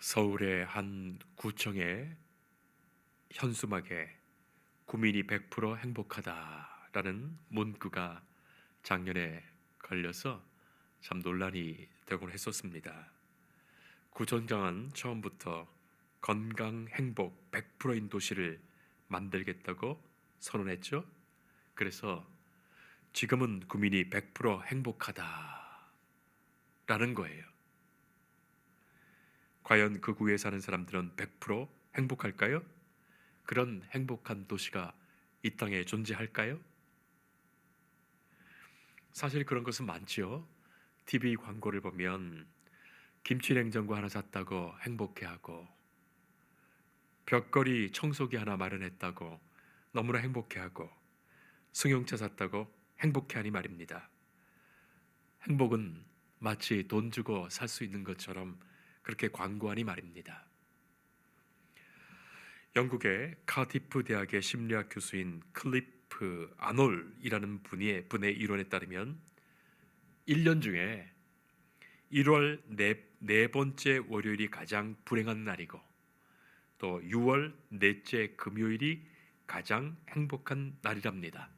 서울의 한 구청에 현수막에 구민이 100% 행복하다라는 문구가 작년에 걸려서 참 논란이 되곤 했었습니다. 구청장은 처음부터 건강 행복 100%인 도시를 만들겠다고 선언했죠. 그래서 지금은 구민이 100% 행복하다라는 거예요. 과연 그 구에 사는 사람들은 100% 행복할까요? 그런 행복한 도시가 이 땅에 존재할까요? 사실 그런 것은 많지요. TV 광고를 보면 김치 냉장고 하나 샀다고 행복해하고 벽걸이 청소기 하나 마련했다고 너무나 행복해하고 승용차 샀다고 행복해하니 말입니다. 행복은 마치 돈 주고 살 수 있는 것처럼 그렇게 광고하니 말입니다. 영국의 카디프 대학의 심리학 교수인 클리프 아놀이라는 분의 분의 이론에 따르면 1년 중에 1월 네, 네 번째 월요일이 가장 불행한 날이고 또 6월 넷째 금요일이 가장 행복한 날이랍니다.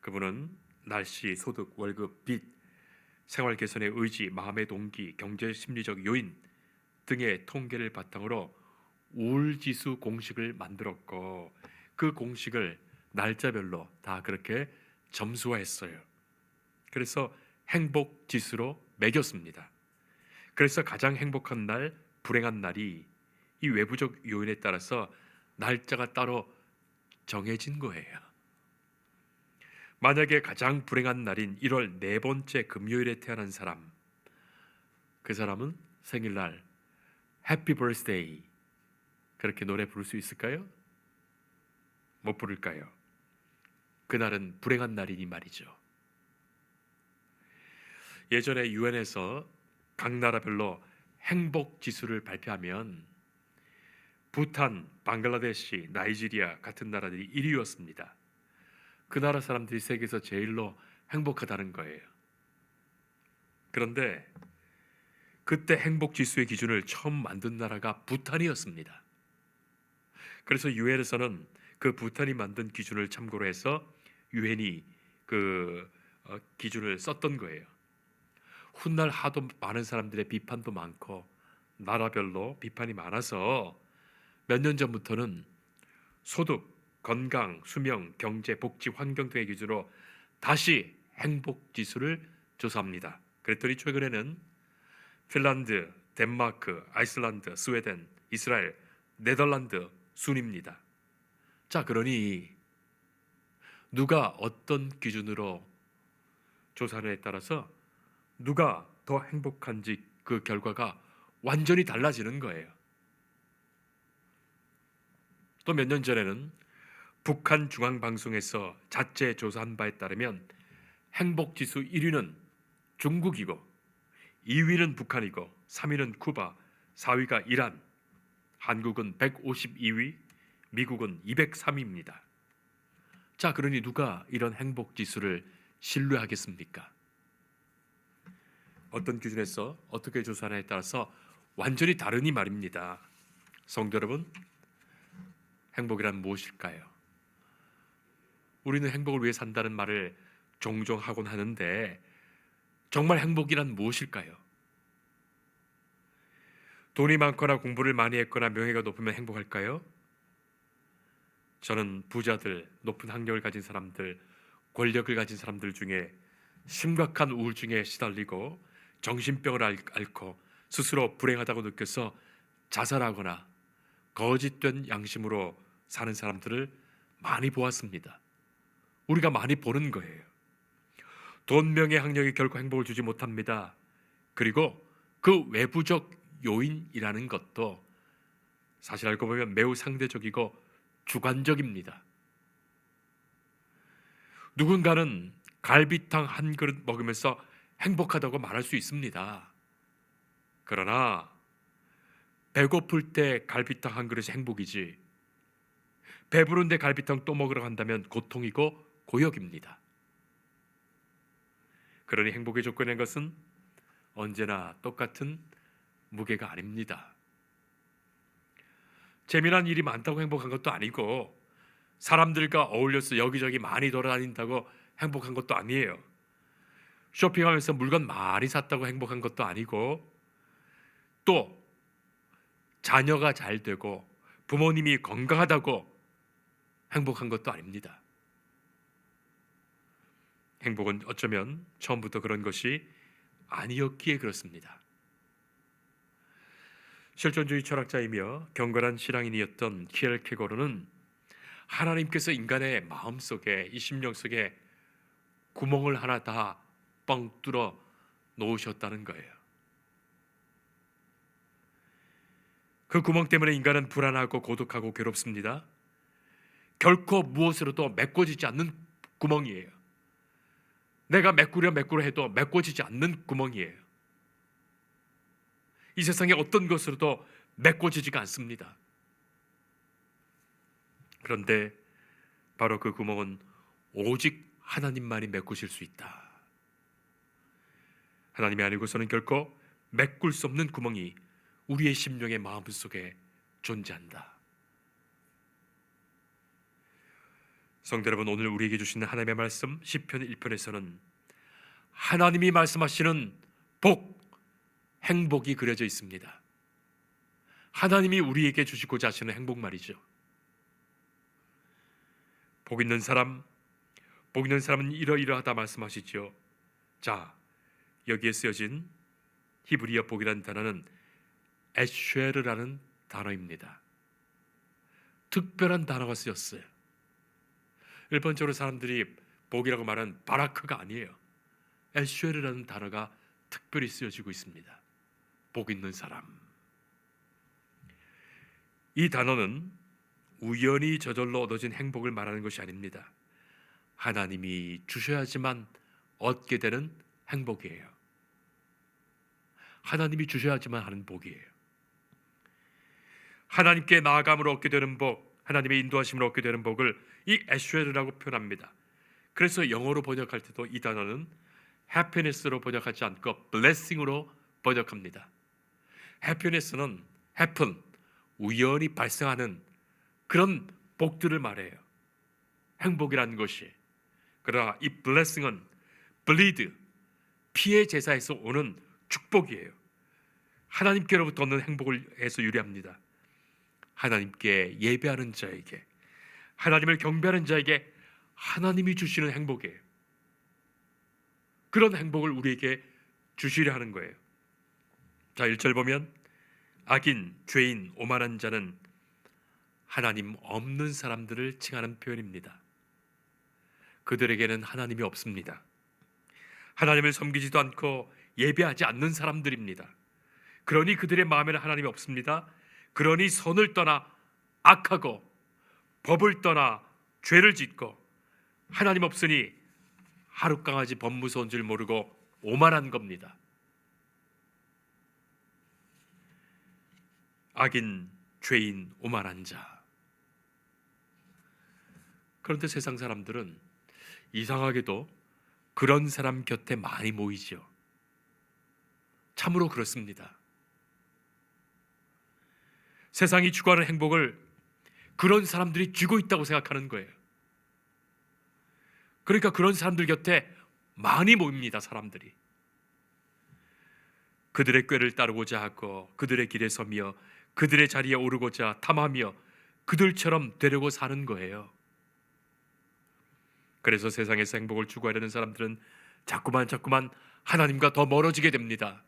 그분은 날씨, 소득, 월급, 빚, 생활 개선의 의지, 마음의 동기, 경제 심리적 요인 등의 통계를 바탕으로 우울 지수 공식을 만들었고 그 공식을 날짜별로 다 그렇게 점수화했어요. 그래서 행복 지수로 매겼습니다. 그래서 가장 행복한 날, 불행한 날이 이 외부적 요인에 따라서 날짜가 따로 정해진 거예요. 만약에 가장 불행한 날인 1월 네 번째 금요일에 태어난 사람, 그 사람은 생일날 해피 버스데이 그렇게 노래 부를 수 있을까요? 못 부를까요? 그날은 불행한 날이니 말이죠. 예전에 유엔에서 각 나라별로 행복 지수를 발표하면 부탄, 방글라데시, 나이지리아 같은 나라들이 1위였습니다. 그 나라 사람들이 세계에서 제일로 행복하다는 거예요. 그런데 그때 행복 지수의 기준을 처음 만든 나라가 부탄이었습니다. 그래서 유엔에서는 그 부탄이 만든 기준을 참고로 해서 유엔이 그 어, 기준을 썼던 거예요. 훗날 하도 많은 사람들의 비판도 많고 나라별로 비판이 많아서 몇 년 전부터는 소득, 건강, 수명, 경제, 복지, 환경 등의 기준으로 다시 행복 지수를 조사합니다. 그랬더니 최근에는 핀란드, 덴마크, 아이슬란드, 스웨덴, 이스라엘, 네덜란드 순입니다. 자, 그러니 누가 어떤 기준으로 조사하느냐에 따라서 누가 더 행복한지 그 결과가 완전히 달라지는 거예요. 또 몇 년 전에는 북한 중앙방송에서 자체 조사한 바에 따르면 행복 지수 1위는 중국이고 2위는 북한이고 3위는 쿠바, 4위가 이란, 한국은 152위, 미국은 203위입니다. 자, 그러니 누가 이런 행복 지수를 신뢰하겠습니까? 어떤 기준에서 어떻게 조사하냐에 따라서 완전히 다르니 말입니다. 성도 여러분, 행복이란 무엇일까요? 우리는 행복을 위해 산다는 말을 종종 하곤 하는데 정말 행복이란 무엇일까요? 돈이 많거나 공부를 많이 했거나 명예가 높으면 행복할까요? 저는 부자들, 높은 학력을 가진 사람들, 권력을 가진 사람들 중에 심각한 우울증에 시달리고 정신병을 앓고 스스로 불행하다고 느껴서 자살하거나 거짓된 양심으로 사는 사람들을 많이 보았습니다. 우리가 많이 보는 거예요. 돈, 명예, 학력이 결코 행복을 주지 못합니다. 그리고 그 외부적 요인이라는 것도 사실 알고 보면 매우 상대적이고 주관적입니다. 누군가는 갈비탕 한 그릇 먹으면서 행복하다고 말할 수 있습니다. 그러나 배고플 때 갈비탕 한 그릇이 행복이지 배부른데 갈비탕 또 먹으러 간다면 고통이고 고역입니다. 그러니 행복의 조건인 것은 언제나 똑같은 무게가 아닙니다. 재미난 일이 많다고 행복한 것도 아니고 사람들과 어울려서 여기저기 많이 돌아다닌다고 행복한 것도 아니에요. 쇼핑하면서 물건 많이 샀다고 행복한 것도 아니고 또 자녀가 잘 되고 부모님이 건강하다고 행복한 것도 아닙니다. 행복은 어쩌면 처음부터 그런 것이 아니었기에 그렇습니다. 실존주의 철학자이며 경건한 신앙인이었던 키엘케고르는 하나님께서 인간의 마음 속에 이 심령 속에 구멍을 하나 다 뻥 뚫어 놓으셨다는 거예요. 그 구멍 때문에 인간은 불안하고 고독하고 괴롭습니다. 결코 무엇으로도 메꿔지지 않는 구멍이에요. 내가 메꾸려 메꾸려 해도 메꿔지지 않는 구멍이에요. 이 세상에 어떤 것으로도 메꿔지지가 않습니다. 그런데 바로 그 구멍은 오직 하나님만이 메꾸실 수 있다. 하나님이 아니고서는 결코 메꿀 수 없는 구멍이 우리의 심령의 마음 속에 존재한다. 성도 여러분 오늘 우리에게 주시는 하나님의 말씀 시편 1편에서는 하나님이 말씀하시는 복, 행복이 그려져 있습니다. 하나님이 우리에게 주시고자 하시는 행복 말이죠. 복 있는 사람, 복 있는 사람은 이러이러하다 말씀하시죠. 자, 여기에 쓰여진 히브리어 복이라는 단어는 에쉐르라는 단어입니다. 특별한 단어가 쓰였어요. 일반적으로 사람들이 복이라고 말하는 바라크가 아니에요. 에쉐르라는 단어가 특별히 쓰여지고 있습니다. 복 있는 사람. 이 단어는 우연히 저절로 얻어진 행복을 말하는 것이 아닙니다. 하나님이 주셔야지만 얻게 되는 행복이에요. 하나님이 주셔야지만 하는 복이에요. 하나님께 나아감으로 얻게 되는 복, 하나님의 인도하심으로 얻게 되는 복을 이 에쉐르라고 표현합니다. 그래서 영어로 번역할 때도 이 단어는 happiness로 번역하지 않고 blessing으로 번역합니다. happiness는 happen, 우연히 발생하는 그런 복들을 말해요. 행복이라는 것이. 그러나 이 blessing은 bleed, 피해 제사에서 오는 축복이에요. 하나님께로부터 얻는 행복을 해서 유리합니다. 하나님께 예배하는 자에게 하나님을 경배하는 자에게 하나님이 주시는 행복이에요. 그런 행복을 우리에게 주시려 하는 거예요. 자, 1절 보면 악인, 죄인, 오만한 자는 하나님 없는 사람들을 칭하는 표현입니다. 그들에게는 하나님이 없습니다. 하나님을 섬기지도 않고 예배하지 않는 사람들입니다. 그러니 그들의 마음에는 하나님이 없습니다. 그러니 선을 떠나 악하고 법을 떠나 죄를 짓고 하나님 없으니 하루 강아지 법 무서운 줄 모르고 오만한 겁니다. 악인, 죄인, 오만한 자. 그런데 세상 사람들은 이상하게도 그런 사람 곁에 많이 모이죠. 참으로 그렇습니다. 세상이 추구하는 행복을 그런 사람들이 쥐고 있다고 생각하는 거예요. 그러니까 그런 사람들 곁에 많이 모입니다, 사람들이. 그들의 꾀를 따르고자 하고 그들의 길에 서며 그들의 자리에 오르고자 탐하며 그들처럼 되려고 사는 거예요. 그래서 세상에서 행복을 추구하려는 사람들은 자꾸만 자꾸만 하나님과 더 멀어지게 됩니다.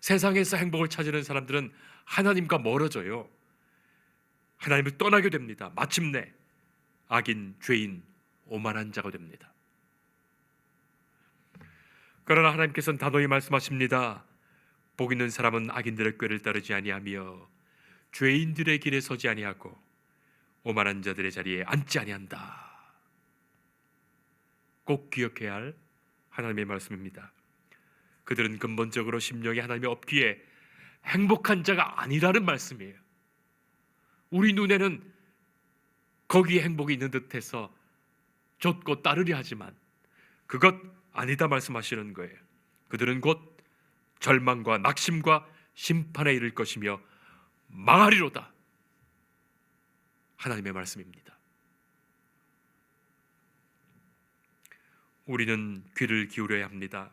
세상에서 행복을 찾으는 사람들은 하나님과 멀어져요. 하나님을 떠나게 됩니다. 마침내 악인, 죄인, 오만한 자가 됩니다. 그러나 하나님께서는 단호히 말씀하십니다. 복 있는 사람은 악인들의 꾀를 따르지 아니하며 죄인들의 길에 서지 아니하고 오만한 자들의 자리에 앉지 아니한다. 꼭 기억해야 할 하나님의 말씀입니다. 그들은 근본적으로 심령에 하나님이 없기에 행복한 자가 아니라는 말씀이에요. 우리 눈에는 거기에 행복이 있는 듯해서 좇고 따르려 하지만 그것 아니다 말씀하시는 거예요. 그들은 곧 절망과 낙심과 심판에 이를 것이며 망하리로다. 하나님의 말씀입니다. 우리는 귀를 기울여야 합니다.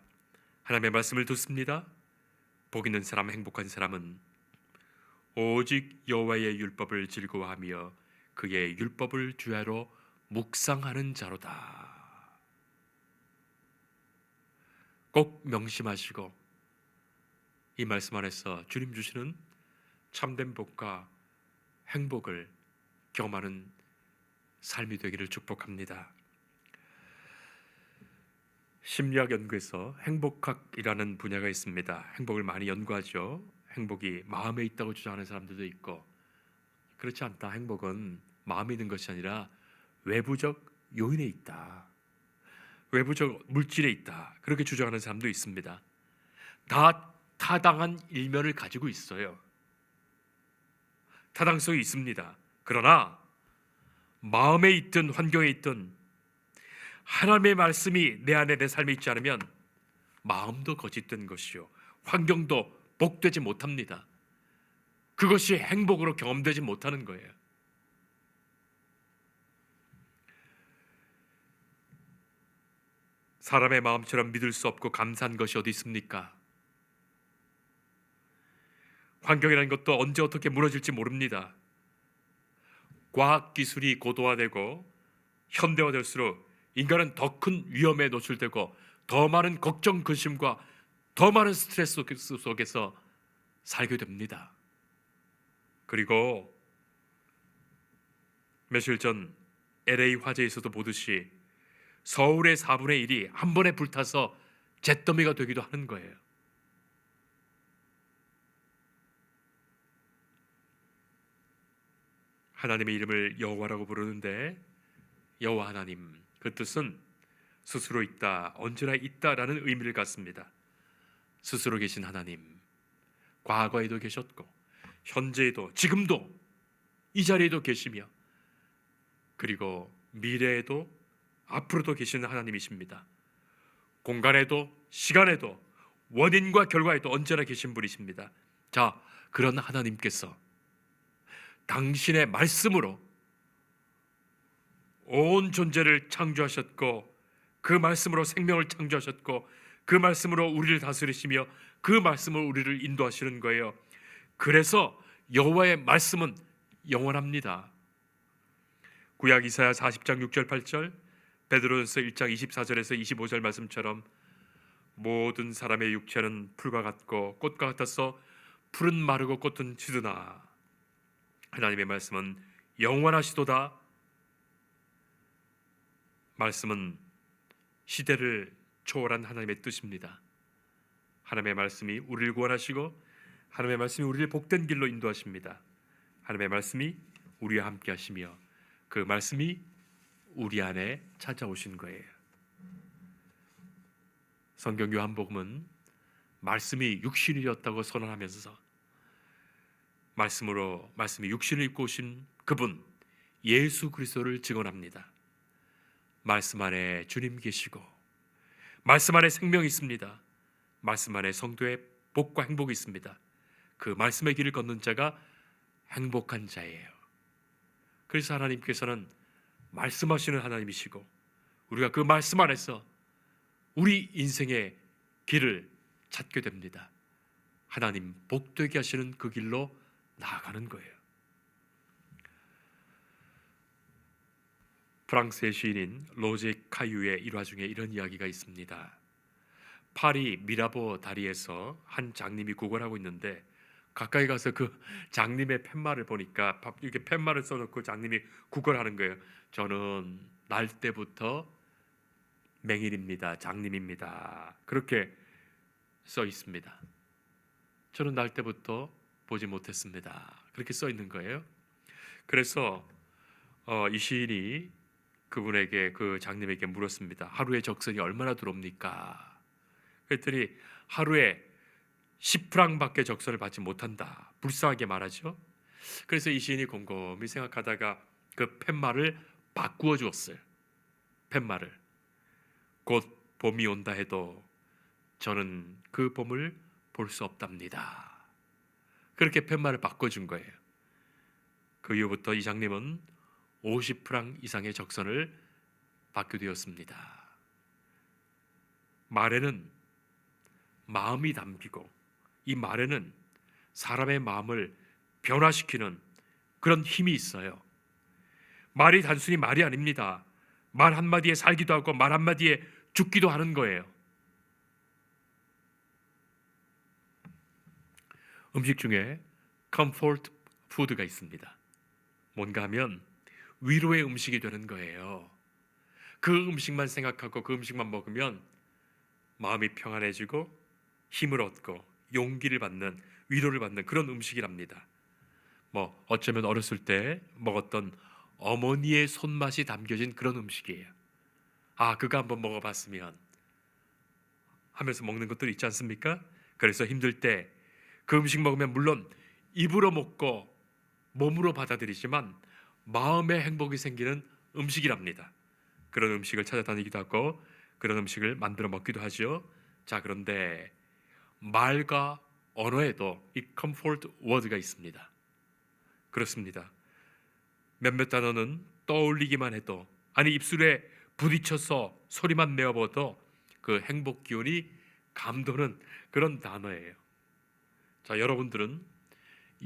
하나님의 말씀을 듣습니다. 복 있는 사람, 행복한 사람은 오직 여호와의 율법을 즐거워하며 그의 율법을 주야로 묵상하는 자로다. 꼭 명심하시고 이 말씀 안에서 주님 주시는 참된 복과 행복을 경험하는 삶이 되기를 축복합니다. 심리학 연구에서 행복학이라는 분야가 있습니다. 행복을 많이 연구하죠. 행복이 마음에 있다고 주장하는 사람들도 있고 그렇지 않다. 행복은 마음에 있는 것이 아니라 외부적 요인에 있다. 외부적 물질에 있다. 그렇게 주장하는 사람도 있습니다. 다 타당한 일면을 가지고 있어요. 타당성이 있습니다. 그러나 마음에 있든 환경에 있든 하나님의 말씀이 내 안에 내 삶에 있지 않으면 마음도 거짓된 것이요 환경도 복되지 못합니다. 그것이 행복으로 경험되지 못하는 거예요. 사람의 마음처럼 믿을 수 없고 감사한 것이 어디 있습니까? 환경이라는 것도 언제 어떻게 무너질지 모릅니다. 과학 기술이 고도화되고 현대화될수록 인간은 더 큰 위험에 노출되고 더 많은 걱정 근심과 더 많은 스트레스 속에서 살게 됩니다. 그리고 며칠 전 LA 화재에서도 보듯이 서울의 4분의 1이 한 번에 불타서 잿더미가 되기도 하는 거예요. 하나님의 이름을 여호와라고 부르는데 여호와 하나님 그 뜻은 스스로 있다 언제나 있다라는 의미를 갖습니다. 스스로 계신 하나님 과거에도 계셨고 현재에도 지금도 이 자리에도 계시며 그리고 미래에도 앞으로도 계시는 하나님이십니다. 공간에도 시간에도 원인과 결과에도 언제나 계신 분이십니다. 자, 그런 하나님께서 당신의 말씀으로 온 존재를 창조하셨고 그 말씀으로 생명을 창조하셨고 그 말씀으로 우리를 다스리시며 그 말씀으로 우리를 인도하시는 거예요. 그래서 여호와의 말씀은 영원합니다. 구약 이사야 40장 6절 8절 베드로전서 1장 24절에서 25절 말씀처럼 모든 사람의 육체는 풀과 같고 꽃과 같아서 풀은 마르고 꽃은 지드나 하나님의 말씀은 영원하시도다. 말씀은 시대를 초월한 하나님의 뜻입니다. 하나님의 말씀이 우리를 구원하시고 하나님의 말씀이 우리를 복된 길로 인도하십니다. 하나님의 말씀이 우리와 함께 하시며 그 말씀이 우리 안에 찾아오신 거예요. 성경 요한복음은 말씀이 육신이 었다고 선언하면서 말씀으로 말씀이 육신을 입고 오신 그분 예수 그리스도를 증언합니다. 말씀 안에 주님 계시고 말씀 안에 생명이 있습니다. 말씀 안에 성도의 복과 행복이 있습니다. 그 말씀의 길을 걷는 자가 행복한 자예요. 그래서 하나님께서는 말씀하시는 하나님이시고 우리가 그 말씀 안에서 우리 인생의 길을 찾게 됩니다. 하나님 복되게 하시는 그 길로 나아가는 거예요. 프랑스의 시인인 로제 카유의 일화 중에 이런 이야기가 있습니다. 파리 미라보 다리에서 한 장님이 구걸하고 있는데 가까이 가서 그 장님의 팻말을 보니까 이렇게 팻말을 써놓고 장님이 구걸하는 거예요. 저는 날 때부터 맹일입니다. 장님입니다. 그렇게 써 있습니다. 저는 날 때부터 보지 못했습니다. 그렇게 써 있는 거예요. 그래서 어, 이 시인이 그분에게 그 장님에게 물었습니다. 하루에 적선이 얼마나 들어옵니까? 그랬더니 하루에 10프랑밖에 적선을 받지 못한다. 불쌍하게 말하죠. 그래서 이 시인이 곰곰이 생각하다가 그 팻말을 바꾸어 주었어요. 팻말을 곧 봄이 온다 해도 저는 그 봄을 볼 수 없답니다. 그렇게 팻말을 바꿔준 거예요. 그 이후부터 이 장님은 50프랑 이상의 적선을 받게 되었습니다. 말에는 마음이 담기고 이 말에는 사람의 마음을 변화시키는 그런 힘이 있어요. 말이 단순히 말이 아닙니다. 말 한마디에 살기도 하고 말 한마디에 죽기도 하는 거예요. 음식 중에 컴포트 푸드가 있습니다. 뭔가 하면 위로의 음식이 되는 거예요. 그 음식만 생각하고 그 음식만 먹으면 마음이 평안해지고 힘을 얻고 용기를 받는 위로를 받는 그런 음식이랍니다. 뭐 어쩌면 어렸을 때 먹었던 어머니의 손맛이 담겨진 그런 음식이에요. 아, 그거 한번 먹어봤으면 하면서 먹는 것들 있지 않습니까? 그래서 힘들 때 그 음식 먹으면 물론 입으로 먹고 몸으로 받아들이지만 마음의 행복이 생기는 음식이랍니다. 그런 음식을 찾아다니기도 하고 그런 음식을 만들어 먹기도 하죠. 자, 그런데 말과 언어에도 이 컴포트 워드가 있습니다. 그렇습니다. 몇몇 단어는 떠올리기만 해도 아니 입술에 부딪혀서 소리만 내어봐도 그 행복 기운이 감도는 그런 단어예요. 자, 여러분들은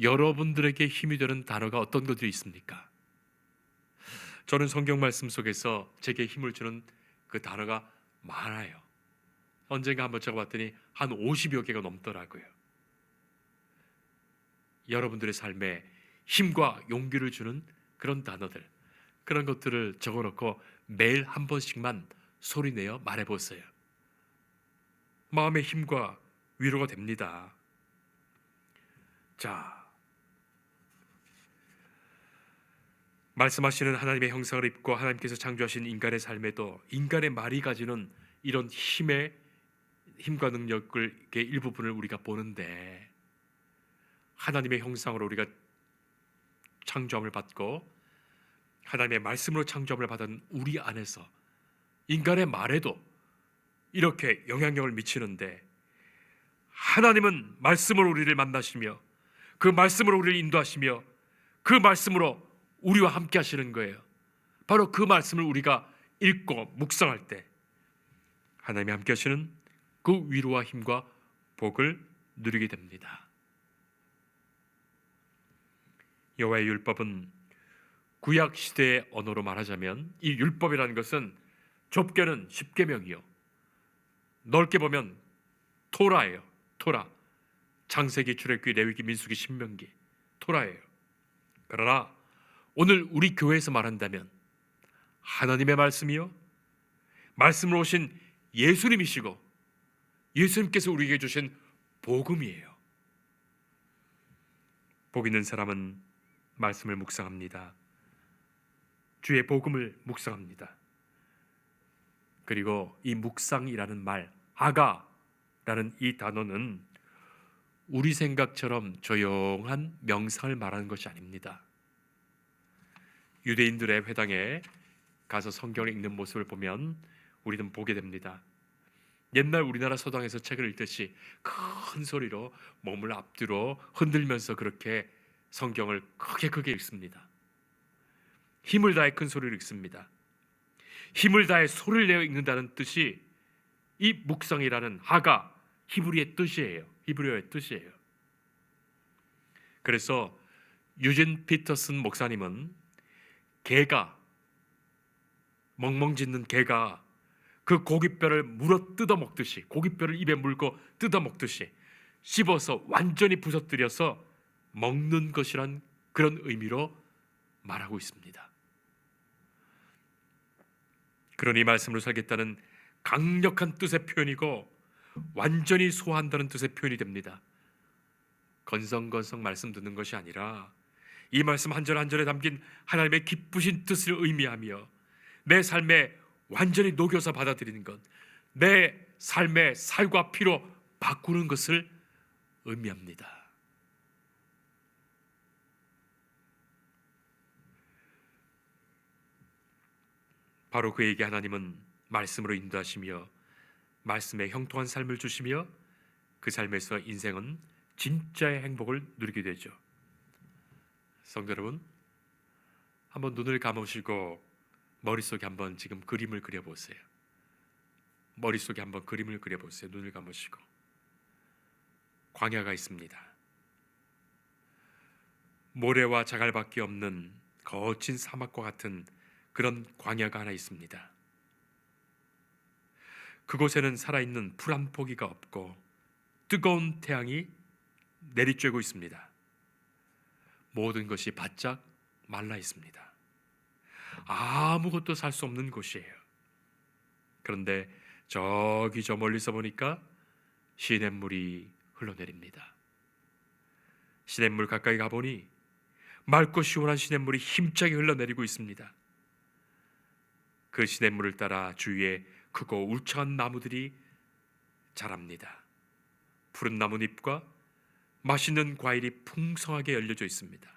여러분들에게 힘이 되는 단어가 어떤 것들이 있습니까? 저는 성경 말씀 속에서 제게 힘을 주는 그 단어가 많아요. 언젠가 한번 적어봤더니 한 50여 개가 넘더라고요. 여러분들의 삶에 힘과 용기를 주는 그런 단어들, 그런 것들을 적어놓고 매일 한 번씩만 소리내어 말해보세요. 마음의 힘과 위로가 됩니다. 자, 말씀하시는 하나님의 형상을 입고 하나님께서 창조하신 인간의 삶에도 인간의 말이 가지는 이런 힘의 힘과 능력을 일부분을 우리가 보는데 하나님의 형상으로 우리가 창조함을 받고 하나님의 말씀으로 창조함을 받은 우리 안에서 인간의 말에도 이렇게 영향력을 미치는데 하나님은 말씀으로 우리를 만나시며 그 말씀으로 우리를 인도하시며 그 말씀으로 우리와 함께 하시는 거예요. 바로 그 말씀을 우리가 읽고 묵상할 때 하나님이 함께 하시는 그 위로와 힘과 복을 누리게 됩니다. 여호와의 율법은 구약 시대의 언어로 말하자면 이 율법이라는 것은 좁게는 십계명이요. 넓게 보면 토라예요. 토라. 창세기, 출애굽기, 레위기, 민수기, 신명기. 토라예요. 그러나 오늘 우리 교회에서 말한다면 하나님의 말씀이요. 말씀으로 오신 예수님이시고 예수님께서 우리에게 주신 복음이에요. 복 있는 사람은 말씀을 묵상합니다. 주의 복음을 묵상합니다. 그리고 이 묵상이라는 말, 아가라는 이 단어는 우리 생각처럼 조용한 명상을 말하는 것이 아닙니다. 유대인들의 회당에 가서 성경을 읽는 모습을 보면 우리는 보게 됩니다. 옛날 우리나라 서당에서 책을 읽듯이 큰 소리로 몸을 앞뒤로 흔들면서 그렇게 성경을 크게 크게 읽습니다. 힘을 다해 큰 소리를 읽습니다. 힘을 다해 소리를 내어 읽는다는 뜻이 이 묵상이라는 하가 히브리의 뜻이에요. 히브리어의 뜻이에요. 그래서 유진 피터슨 목사님은 개가 멍멍 짖는 개가 그 고깃뼈를 물어 뜯어 먹듯이 고깃뼈를 입에 물고 뜯어 먹듯이 씹어서 완전히 부서뜨려서 먹는 것이란 그런 의미로 말하고 있습니다. 그러니 말씀으로 살겠다는 강력한 뜻의 표현이고 완전히 소화한다는 뜻의 표현이 됩니다. 건성건성 말씀 듣는 것이 아니라 이 말씀 한 절 한 절에 담긴 하나님의 기쁘신 뜻을 의미하며 내 삶에 완전히 녹여서 받아들이는 것, 내 삶의 살과 피로 바꾸는 것을 의미합니다. 바로 그에게 하나님은 말씀으로 인도하시며 말씀에 형통한 삶을 주시며 그 삶에서 인생은 진짜의 행복을 누리게 되죠. 성도 여러분, 한번 눈을 감으시고 머릿속에 한번 지금 그림을 그려 보세요. 머릿속에 한번 그림을 그려 보세요. 눈을 감으시고 광야가 있습니다. 모래와 자갈밖에 없는 거친 사막과 같은 그런 광야가 하나 있습니다. 그곳에는 살아있는 풀 한 포기가 없고 뜨거운 태양이 내리쬐고 있습니다. 모든 것이 바짝 말라 있습니다. 아무것도 살 수 없는 곳이에요. 그런데 저기 저 멀리서 보니까 시냇물이 흘러내립니다. 시냇물 가까이 가보니 맑고 시원한 시냇물이 힘차게 흘러내리고 있습니다. 그 시냇물을 따라 주위에 크고 울창한 나무들이 자랍니다. 푸른 나뭇잎과 맛있는 과일이 풍성하게 열려져 있습니다.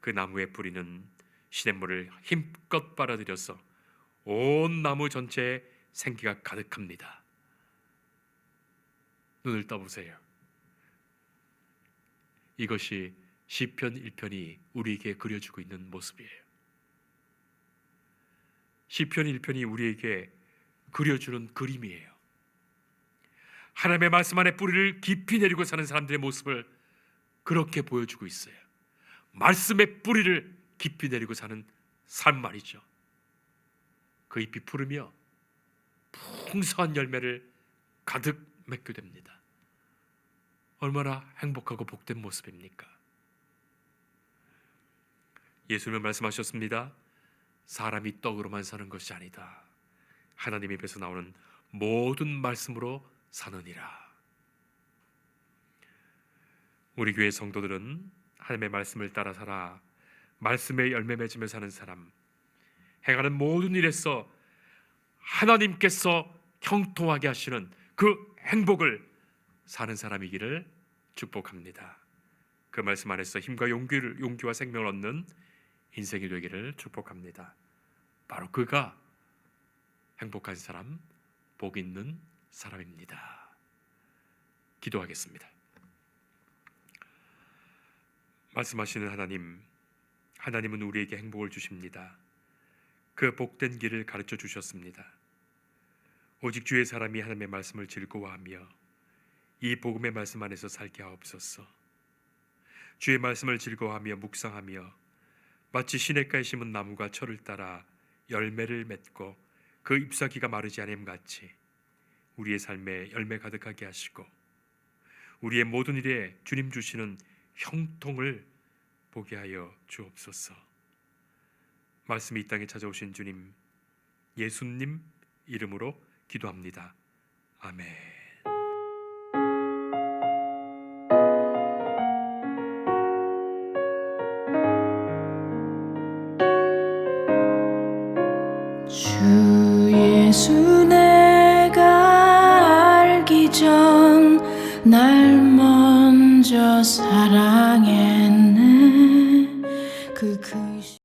그 나무의 뿌리는 시냇물을 힘껏 빨아들여서 온 나무 전체에 생기가 가득합니다. 눈을 떠보세요. 이것이 시편 1편이 우리에게 그려주고 있는 모습이에요. 시편 1편이 우리에게 그려주는 그림이에요. 하나님의 말씀 안에 뿌리를 깊이 내리고 사는 사람들의 모습을 그렇게 보여주고 있어요. 말씀의 뿌리를 깊이 내리고 사는 삶 말이죠. 그 잎이 푸르며 풍성한 열매를 가득 맺게 됩니다. 얼마나 행복하고 복된 모습입니까? 예수님은 말씀하셨습니다. 사람이 떡으로만 사는 것이 아니다. 하나님 입에서 나오는 모든 말씀으로 사느니라. 우리 교회 성도들은 하나님의 말씀을 따라 살아 말씀의 열매 맺으며 사는 사람, 행하는 모든 일에서 하나님께서 형통하게 하시는 그 행복을 사는 사람이기를 축복합니다. 그 말씀 안에서 힘과 용기를 용기와 생명을 얻는 인생이 되기를 축복합니다. 바로 그가 행복한 사람, 복 있는 사람입니다. 기도하겠습니다. 말씀하시는 하나님, 하나님은 우리에게 행복을 주십니다. 그 복된 길을 가르쳐 주셨습니다. 오직 주의 사람이 하나님의 말씀을 즐거워하며 이 복음의 말씀 안에서 살게 하옵소서. 주의 말씀을 즐거워하며 묵상하며 마치 시냇가에 심은 나무가 철을 따라 열매를 맺고 그 잎사귀가 마르지 않음 같이 우리의 삶에 열매 가득하게 하시고 우리의 모든 일에 주님 주시는 형통을 보게 하여 주옵소서. 말씀이 이 땅에 찾아오신 주님 예수님 이름으로 기도합니다. 아멘. Sara